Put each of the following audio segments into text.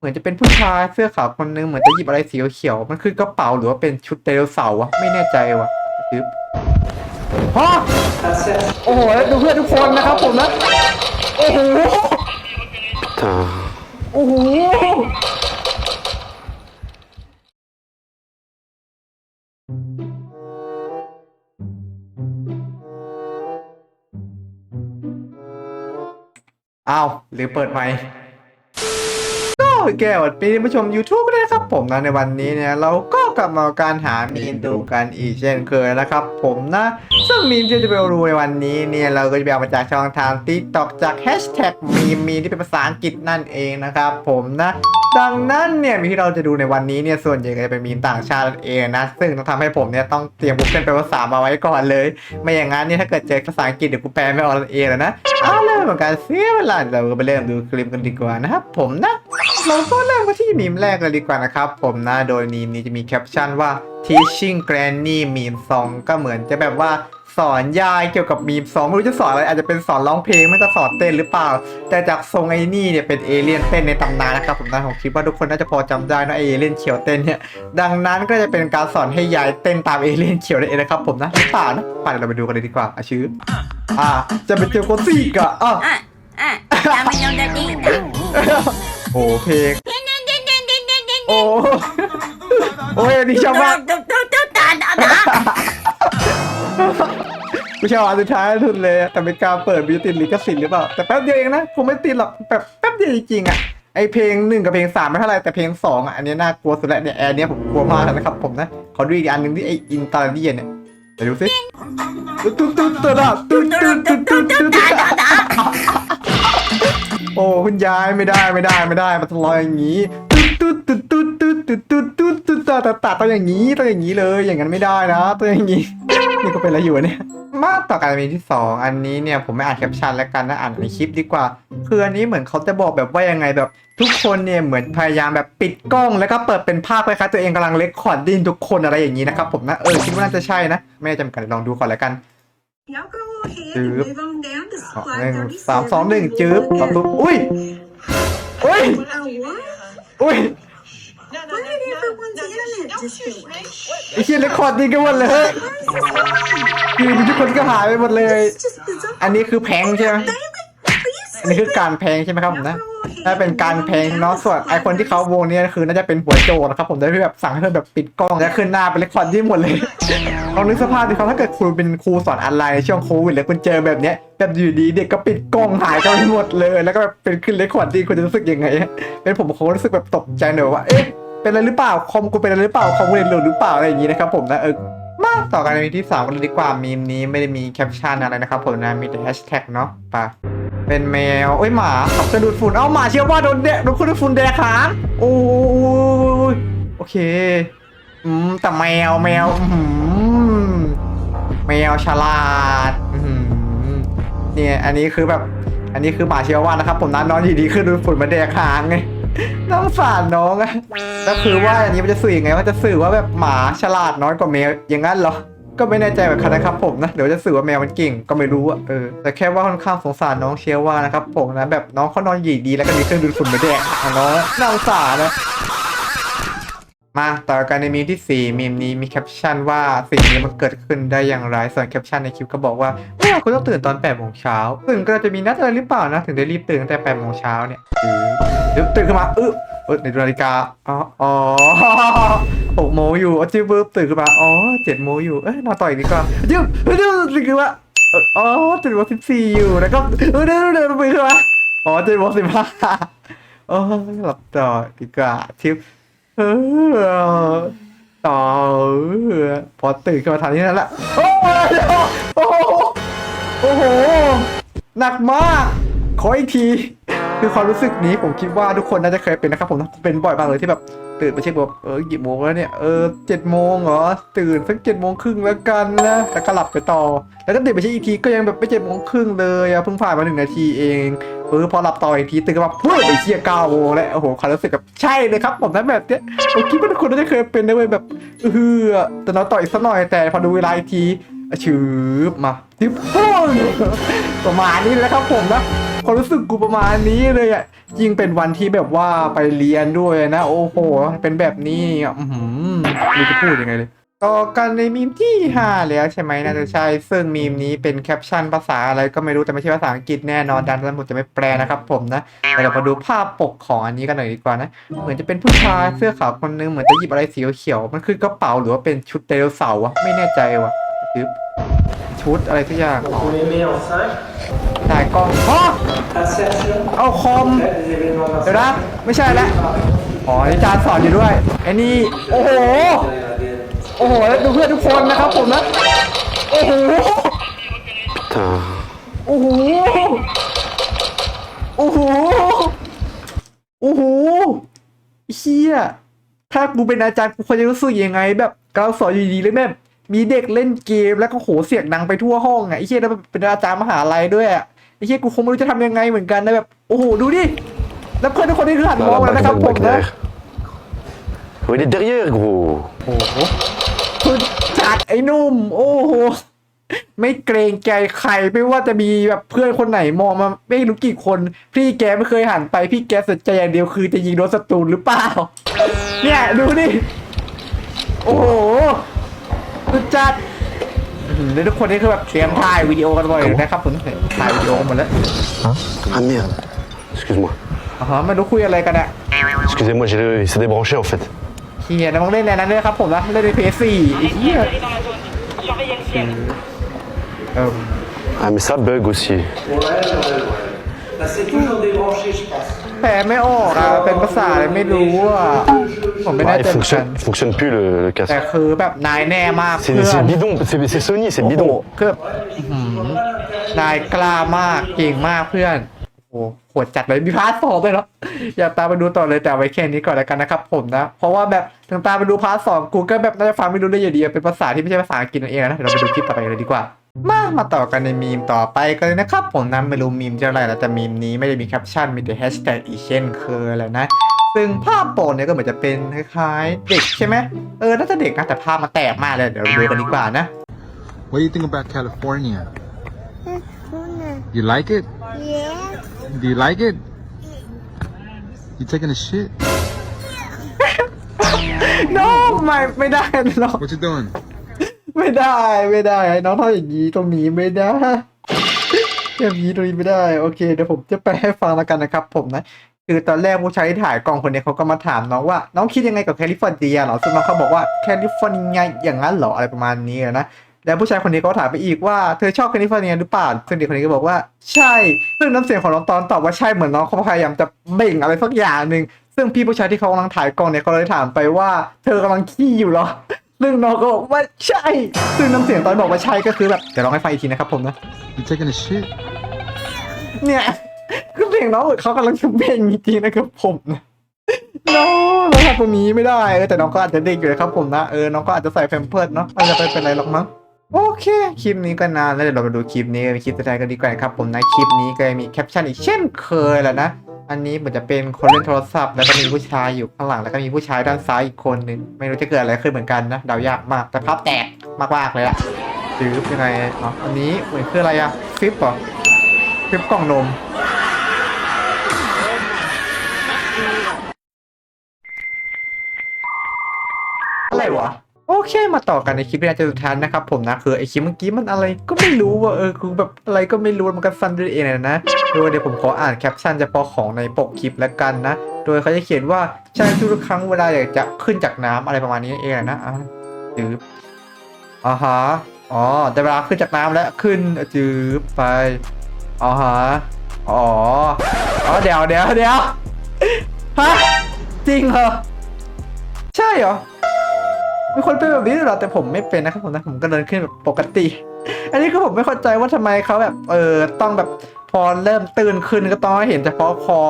เหมือนจะเป็นผู้ชายเสื้อขาวคนนึงเหมือนจะหยิบอะไรสีเขียวมันคือกระเป๋าหรือว่าเป็นชุดไดโนเสาร์วะไม่แน่ใจวะคือฮะโอ้โหแล้วดูเพื่อนทุกคนนะครับผมนะโอ้โหโอ้โหอ้าวหรือเปิดไมค์ แก้วสดีผู้ชม YouTube ด้วยนะครับผมนะในวันนี้เนี่ยเราก็กลับมาการหามีมดูกันอีกเช่นเคยนะครับผมนะซึ่งมีมที่จะไปรู้ในวันนี้เนี่ยเราก็จะไปเอามาจากช่องทางติ๊กต็อกจากแฮชแท็กมีมมีที่เป็นภาษาอังกฤษนั่นเองนะครับผมนะดังนั้นเนี่ยมีที่เราจะดูในวันนี้เนี่ยส่วนใหญ่ก็จะเป็นมีมต่างชาตินั่นเองนะซึ่งต้องทำให้ผมเนี่ยต้องเตรียมบุกเป็นภาษามาไว้ก่อนเลย ไม่อย่างนั้นเนี่ยถ้าเกิดเจอภาษาอังกฤษเดี๋ยวกูแปลไม่ออกเองแล้วนะเอาเริ่มของการเสียเวลาเราก็ไปเริ่มดูคลิปกันดีกว่านะครับผมนะ เราก็เริ่มกันที่มีมแรกเลยดีกว่านะครับ ผมนะโดยมีมนี้จะมีแคปชั่นว่า teaching granny meme song ก็เหมือนจะแบบว่าสอนยายเกี่ยวกับมีมสองไม่รู้จะสอนอะไร อาจจะเป็นสอนร้องเพลงไม่ก็สอนเต้นหรือเปล่า แต่จากทรงไอ้นี่เนี่ยเป็นเอเลี่ยนเต้นในตำนานนะครับผมนะผมคิดว่าทุกคนน่าจะพอจำได้นะไอเอเลี่ยนเขียวเต้นเนี่ยดังนั้นก็จะเป็นการสอนให้ยายเต้นตามเอเลี่ยนเขียวนั่นเองนะครับผมนะหรือเปล่านะไปเดี๋ยวเราไปดูกันเลยดีกว่าอาชื่ออ่าจะไปเจอโคซี่กะอะอะอะตามไปยองจะดีนะ โอ้เพลงโอ้โอ้ยอันนี่ชอบมากกูชอบอันสุดท้ายสุดเลย แต่เป็นการเปิดบิวติดลิขสิทธิ์หรือเปล่า แต่แป๊บเดียวเองนะคงไม่ติดหรอกแบบแป๊บเดียวจริงๆอะไอเพลงหนึ่งกับเพลงสามไม่เท่าไรแต่เพลงสองอะอันนี้น่ากลัวสุดแล้วเนี่ยแอร์เนี้ยผมกลัวมากนะครับผมนะขอดูอีกอันหนึ่งที่ไออินตาเดียนเนี่ยเดี๋ยวดูสิตุ๊ดตุ๊ดตุ๊ดตุ๊ดตุ๊ดตุ๊ดตุ๊ดตุ๊ด คุณยายไม่ได้ไม่ได้ไม่ได้มันต้องลอยอย่างนี้ตุ๊ดตุ๊ดตุ๊ดตุ๊ดตุ๊ดตุ๊ดตุ๊ดตุ๊ดตุ๊ดตุ๊ดตัดต้องอย่างนี้ต้องอย่างนี้เลย อย่างนั้นไม่ได้นะต้องอย่างนี้นี่ก็เป็นอะไรอยู่เนี่ยมาต่อกันมีที่สองอันนี้เนี่ยผมไม่อ่านแคปชั่นแล้วกันนะอ่านในคลิปดีกว่าคืออันนี้เหมือนเขาจะบอกแบบว่ายังไงแบบ ทุกคนเนี่ยเหมือนพยายามแบบปิดกล้องแล้วก็เปิดเป็นภาพคล้ายๆตัวเองกำลังเลคคอร์ดดิ้นทุกคนอะไรอย่างนี้นะครับผมนะเออคิดว่าน่าจะใช่นะไม่จเหมือนกันลองดูก่อนแล้วกัน Y'all go ahead จื๊บ and move on down to อ๋อ slide หนึ่ง 37. สามสองหนึ่งจื๊บประตูอุ้ยอุ้ย Oh, what? อุ้ย Why did everyone's internet disconnect? ไอ้เชี่ยเลคคอร์ดดิ้นกันหมดเลยคือทุกคนก็หายไปหมดเลย It's just bizarre. อันนี้คือแพงใช่ไหม Are you อันนี้คือ sleeping? การแพงใช่ไหมครับผมนะ Y'all go ahead ถ้าเป็นการ and move เพ on ลง down เนาะ to ส่วนไอ slide คนที่เขาวงเนี้คือน่าจะเป็นหัวโจกนะครับผมได้ที่แบบสั่งให้เพื่อนแบบปิดกล้องแล้วขึ้นหน้าเป็นเลคคอร์ดที่หมดเลยลองนึกสภาพดิครับถ้าเกิดคุณเป็นครูสอนออนไลน์ในช่วงโควิดแล้วคุณเจอแบบเนี้ยแบบอยู่ดีเด็กก็ปิดกล้องหายกันไปหมดเลย แล้วก็แบบเป็นขึ้นเลคคอร์ดที่คุณจะรู้สึกยังไงเป็นผมผมคงรู้สึกแบบตกใจหน่อยว่าเอ๊ะเป็นอะไรหรือเปล่าคอมกูเป็นอะไรหรือเปล่าคอมกูเรียนหลุดหรือเปล่าอะไรอย่างนี้นะครับผมนะเออมาต่อกันในที่สามกันเลยดีกว่ามีมนี้ไม่ได้มีแคปชั่นอะไรนะครับผมนะมีแต่แฮชแท็กเนาะไป เป็นแมวเอ้ยหมาขับจะดูดฝุ่นเอ้าหมาเชื่อว่าโดนเดโดนคนดูดฝุ่นแดกหางโอ้ยโอเคอืมแต่แมวแมวอื้อหือแมวฉลาดอื้อหือเนี่ยอันนี้คือแบบ อันนี้คือหมาเชื่อว่านะครับ ผมนะน้องอยู่ดีขึ้นดูดฝุ่นมาแดกหางไงน้องสารน้องอะก็คือว่าอันนี้มันจะสื่อยังไงว่าจะสื่อว่าแบบหมาฉลาดน้อยกว่าแมวอย่างนั้นเหรอ ก็ไม่แน่ใจเหมือนกันนะครับผมนะเดี๋ยวจะสื่อว่าแมวมันเก่งก็ไม่รู้อะเออแต่แค่ว่าค่อนข้างสงสารน้องเชียร์ว่านะครับผมนะแบบน้องเขานอนหยีดีแล้วก็มีเครื่องดูดฝุ่นมาแดกอะน้องน่าสงสารนะ มาต่อกันในมีมที่ 4 มีมนี้มีแคปชั่นว่าสิ่งนี้มันเกิดขึ้นได้อย่างไร ส่วนแคปชั่นในคลิปก็บอกว่าเมื่อคุณต้องตื่นตอน8โมงเช้าตื่นก็จะมีนัดอะไรหรือเปล่านะ ถึงได้รีบตื่นตั้งแต่8โมงเช้าเนี่ยหรือตื่นขึ้นมาเออเออในนาฬิกาอ๋ออ๋อหกโมงอยู่อ๋อจิ้มปุ๊บตื่นขึ้นมาอ๋อเจ็ดโมงอยู่เอ้ยนอนต่ออีกดีกว่าจิ้มเฮ้ยจิ้มตื่นขึ้นมาอ๋อตื่นวันสิบสี่อยู่แล้วก็เออเดินเดินไปขึ้นมาอ๋อเจ็ดโมงสิบห้าโอ้ยหลับต่อดีกว่าทิป ต่อพอตื่นขึ้นมาทันนี้นั่นแหละโอ้โหโอ้โหโอ้โห หนักมาก ขออีกที คือความรู้สึกนี้ผมคิดว่าทุกคนน่าจะเคยเป็นนะครับผมเป็นบ่อยมากเลยที่แบบ ตื่นไปเช็คบอกเออกี่โมงแล้วเนี่ยเออเจ็ดโมงเหรอตื่นสักเจ็ดโมงครึ่งแล้วกันนะแล้วก็หลับไปต่อ แล้วก็ตื่นไปเช็คอีกทีก็ยังแบบไม่เจ็ดโมงครึ่งเลยอะเพิ่งผ่านมาหนึ่งนาทีเองเออพอหลับต่ออีกทีตื่นมาพุ่งไปเชี่ยเก้าโมงแล้วโอ้โหความรู้สึกแบบใช่เลยครับผมนั้นแบบเนี้ยผมคิดว่าทุกคนน่าจะเคยเป็นนะเว้ยแบบเออแต่เราต่ออีกสักหน่อยแต่พอดูเวลาอีกที ชืบมาทิปโป้งประมาณนี้แหละครับผมนะความรู้สึกกูประมาณนี้เลยอะยิ่งเป็นวันที่แบบว่าไปเรียนด้วยนะ โอ้โห เป็นแบบนี้อะอือหือไรู้จะพูดยังไงเลย ต่อกันในมีมที่ 5 แล้วใช่ไหมน่าจะใช่ซึ่งมีมนี้เป็นแคปชั่นภาษาอะไรก็ไม่รู้แต่ไม่ใช่ภาษาอังกฤษแน่นอนดันั้นผมจะไม่แปลนะครับผมนะเรามาดูภาพปกของอันนี้กันหน่อยดีกว่านะ เหมือนจะเป็นผู้ชายเสื้อขาวคนนึงเหมือนจะหยิบอะไรสีเขียวมันคือกระเป๋าหรือว่าเป็นชุดไดโนเสาร์วะไม่แน่ใจวะ คือชุดอะไรสักอย่างถ่ายกล้องอ๋อเอาคอม เดี๋ยวนะ ไม่ใช่แล้วอ๋ออาจารย์สอนอยู่ด้วยไอ้นี่ โอ้โห โอ้โหแล้วดูเพื่อนทุกคนนะครับผมนะ โอ้โห โอ้โห โอ้โห โอ้โหเฮียถ้ากูเป็นอาจารย์กูควรจะรู้สึกยังไง แบบการสอนอยู่ดีเลยแบบ มีเด็กเล่นเกมแล้วก็โหเสียงดังไปทั่วห้องอะไอ้เฮียแล้วเป็นอาจารย์มหาลัยด้วยอะไอ้เฮียกูคงไม่รู้จะทำยังไงเหมือนกันนะแบบโอ้โหดูดิแล้วเพื่อนทุกคนนี่คือหันมองแล้วนะครับผมนะ Oh, il est derrière, gros. โอ้โหคือจัดไอ้หนุ่ม โอ้โห ไม่เกรงใจใครไม่ว่าจะมีแบบเพื่อนคนไหนมองมาไม่รู้กี่คน พี่แกไม่เคยหันไปพี่แกสนใจอย่างเดียวคือจะยิงโดนศัตรูหรือเปล่า เนี่ย ดูดิโอ้โหคือ จัดอื้อหือแล้วทุกคนนี่คือแบบเตรียมถ่ายวิดีโอกันบ่อยนะครับผมถ่ายวิดีโอกันหมดแล้ว Ah merde. Excuse-moi. อ๋อไม่รู้คุยอะไรกันอะ Excusez-moi, j'ai le... il s'est débranché en fait. เฮียนะมึงเล่นในนั้นด้วยครับผมนะเล่นในเพย์สี่ไอ้เหี้ยเออ Ah mais ça bug aussi. Ouais, ouais, ouais. Bah, c'est toujours débranché, je pense. แปลไม่ออกอะเป็นภาษาอะไรไม่รู้อะผมไม่ Ah, แน่ il ใจเหมือนกัน fonctionne, il fonctionne plus le, le แต่ casque. คือแบบนายแน่มาก C'est เพื่อ c'est น bidon, c'est c'est Sony, c'est โอ้โห bidon. คือแบบอื้อหือนายกล้ามากเก่งมากเพื่อน โอ้โหโหดจัดเลยมีพาร์ทสองด้วยเนาะอย่าตามไปดูต่อเลยแต่เอาไว้แค่นี้ก่อนแล้วกันนะครับผมนะ เพราะว่าแบบถึงตามไปดูพาร์ทสองกูก็แบบน่าจะฟังไม่รู้เรื่องอยู่ดีเป็นภาษาที่ไม่ใช่ภาษาอังกฤษนั่นเองนะเดี๋ยวเราไปดูคลิปต่อไปเลยดีกว่า มามาต่อกันในมีมต่อไปกันเลยนะครับ ผมนั้นไม่รู้มีมจะอะไรแล้วแต่มีมนี้ไม่ได้มีแคปชั่นมีแต่แฮชแท็กอีกเช่นเคยแหละนะ ซึ่งภาพโปรเนี่ยก็เหมือนจะเป็นคล้ายๆเด็กใช่ไหมเออน่าจะเด็กนะแต่ภาพมันแตกมากเลยเดี๋ยวเราดูกันดีกว่านะ What do you think about California? You like it? Yeah. Do you like it? You taking a shit? no ไม่ไม่ได้หรอก What you doing? ไม่ได้ไม่ได้น้องทำอย่างนี้ตรงนี้ไม่ได้อย่นี้ตรงนี้ไม่ได้โอเคเดี๋ยวผมจะไปให้ฟังแล้วกันนะครับ ผมนะคือตอนแรกผู้ชายที่ถ่ายกล้องคนนี้เขาก็มาถามน้องว่า น้องคิดยังไงกับแคลิฟอร์เนียเหรอซึ่งน้องเขาบอกว่าแคลิฟอร์เนียอย่างนั้นเหรออะไรประมาณนี้นะแล้วผู้ชายคนนี้ก็ถามไปอีกว่าเธอชอบแคลิฟอร์เนียหรือเปล่าซึ่งเด็กคนนี้ก็บอกว่าใช่ ซึ่งน้ำเสียงของน้องตอนตอบว่าใช่เหมือนน้องเขาพยายามจะเบ่งอะไรสักอย่างหนึ่งซึ่งพี่ผู้ชายที่เขากำลังถ่ายกล้องเนี่ยเขาเลยถามไปว่า เธอกำลังขี้อยู่เหรอ ซึ่งน้องก็บอกว่าใช่ ซึ่งน้ำเสียงตอนบอกว่าใช่ก็คือแบบเดี๋ยวลองให้ฟังอีกทีนะครับผมนะ You taking a shit? เนี่ยคือเพลงน้องเหมือนเขากำลังจะเบ่งจริงๆนะครับผมนะน้องเราทำตรงนี้ไม่ได้เออแต่น้องก็อาจจะเด็กอยู่นะครับผมนะเออน้องก็อาจจะใส่แพมเพิร์ดเนาะอาจจะไปเป็นไรหรอกมั้งโอเค คลิปนี้ก็นานแล้วเดี๋ยวเรามาดูคลิปนี้คลิปสุดท้ายกันดีกว่าครับผมนะคลิปนี้ก็มีแคปชั่นอีกเช่นเคยแหละนะ อันนี้เหมือนจะเป็นคนเล่นโทรศัพท์ แล้วก็มีผู้ชายอยู่ข้างหลังแล้วก็มีผู้ชายด้านซ้ายอีกคนหนึ่งไม่รู้จะเกิดอะไรขึ้นเหมือนกันนะเดายากมากแต่ภาพแตกมากๆเลยอะหรือยังไงอ๋ออันนี้เหมือนคืออะไรอะฟิปเหรอฟิปกล่องนม เคมาต่อกันในคลิปที่น่าจะสุดท้ายนะครับผมนะคือไอคลิปเมื่อกี้มันอะไรก็ไม่รู้ว่าเออคือแบบอะไรก็ไม่รู้มันก็สั้นด้วยเองนะโดยเดี๋ยวผมขออ่านแคปชั่นเฉพาะของในปกคลิปแล้วกันนะ โดยเขาจะเขียนว่าใช่ทุกครั้งเวลาอยากจะขึ้นจากน้ำอะไรประมาณนี้เองนะอะจืบอ่าฮะอ๋อแต่เวลาขึ้นจากน้ำแล้วขึ้นจืบไปอ๋อฮะอ๋ออ๋อเดี๋ยวเดี๋ยวเดี๋ยวฮะจริงเหรอใช่เหรอ มีคนเป็นแบบนี้ด้วยเหรอแต่ผมไม่เป็นนะครับผมนะผมก็เดินขึ้นแบบปกติ อันนี้ก็ผมไม่เข้าใจว่าทำไมเขาแบบเออต้องแบบพอเริ่มตื่นขึ้นก็ต้องให้เห็นเฉพาะคอ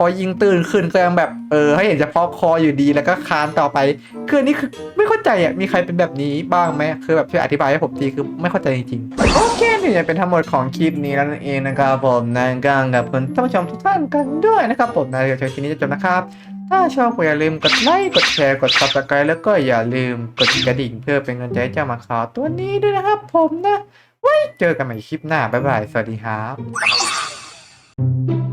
พอยิงตื่นขึ้นก็ยังแบบเออให้เห็นเฉพาะคออยู่ดีแล้วก็คานต่อไปคืออันนี้คือไม่เข้าใจอะมีใครเป็นแบบนี้บ้างไหมคือแบบช่วยอธิบายให้ผมทีคือไม่เข้าใจจริงๆโอเคนี่จะเป็นทั้งหมดของคลิปนี้แล้วนั่นเองนะครับผมนั่นก็กับคุณท่านผู้ชมทุกท่านกันด้วยนะครับผมนะเดี๋ยวคลิปนี้จะจบนะครับ ถ้าชอบก็อย่าลืมกดไลค์ กดแชร์ กดซับสไครต์แล้วก็อย่าลืมกดกระดิ่งเพื่อเป็นกำลังใจให้เจ้ามาข่าวตัวนี้ด้วยนะครับผมนะ ไว้เจอกันใหม่คลิปหน้า บ๊ายบาย สวัสดีครับ